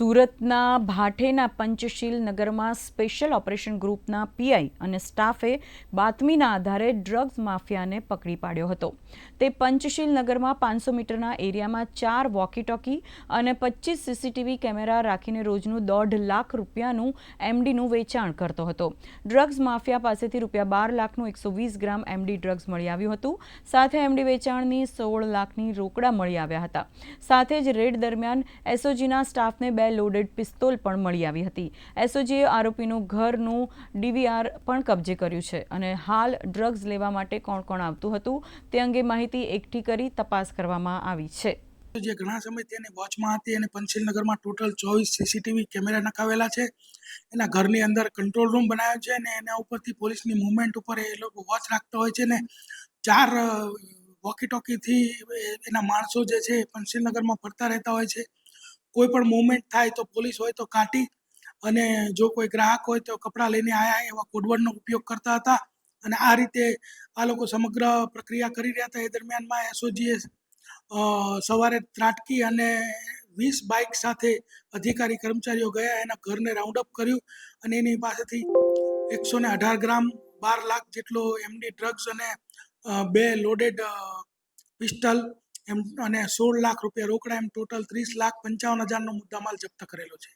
સુરતના ભાઠેના પંચશીલ નગરમાં special operation ગ્રુપના પીઆઈ અને સ્ટાફે બાતમીના આધારે ડ્રગ્સ માફિયાને પકડી પાડ્યો હતો. તે પંચશીલ નગરમાં પાંચસો મીટરના એરિયામાં ચાર વોકી ટોકી અને પચીસ સીસીટીવી કેમેરા રાખીને રોજનું દોઢ લાખ રૂપિયાનું એમડીનું વેચાણ કરતો હતો. ડ્રગ્સ માફિયા પાસેથી રૂપિયા બાર લાખનું એકસો વીસ ગ્રામ એમડી ડ્રગ્સ મળી આવ્યું હતું. સાથે એમડી વેચાણની સોળ લાખની રોકડા મળી આવ્યા હતા. સાથે જ રેડ દરમિયાન એસઓજીના સ્ટાફને બે લોડેડ પિસ્તોલ પણ મળી આવી હતી. એસઓજીએ આરોપીનું ઘરનું ડીવીઆર પણ કબજે કર્યું છે અને હાલ ડ્રગ્સ લેવા માટે કોણ કોણ આવતું હતું તે અંગે માહિતી એકઠી કરી તપાસ કરવામાં આવી છે. જે ઘણા સમયથી એની વોચમાં હતી અને પંચીલનગરમાં ટોટલ ચોવીસ સીસીટીવી કેમેરા નખાવેલા છે. એના ઘરની અંદર કંટ્રોલ રૂમ બનાવ્યો છે અને એના ઉપરથી પોલીસની મુવમેન્ટ ઉપર એ લોકો વોચ રાખતા હોય છે ને ચાર વોકી ટોકીથી એના માણસો જે છે એ પંચશીલનગરમાં ફરતા રહેતા હોય છે. કોઈ પણ મુવમેન્ટ થાય તો પોલીસ હોય તો કાઢી અને જો કોઈ ગ્રાહક હોય તો કપડાં લઈને આવ્યા એવા કોડવર્ડનો ઉપયોગ કરતા હતા અને આ રીતે આ લોકો સમગ્ર પ્રક્રિયા કરી રહ્યા હતા. એ દરમિયાનમાં એસઓજીએ સવારે ત્રાટકી અને વીસ બાઇક સાથે અધિકારી કર્મચારીઓ ગયા, એના ઘરને રાઉન્ડ અપ કર્યું અને એની પાસેથી એકસો ને અઢાર ગ્રામ બાર લાખ જેટલો એમડી ડ્રગ્સ અને બે લોડેડ પિસ્ટલ એમ અને સોળ લાખ રૂપિયા રોકડા એમ ટોટલ ત્રીસ લાખ પંચાવન હજારનો મુદ્દામાલ જપ્ત કરેલો છે.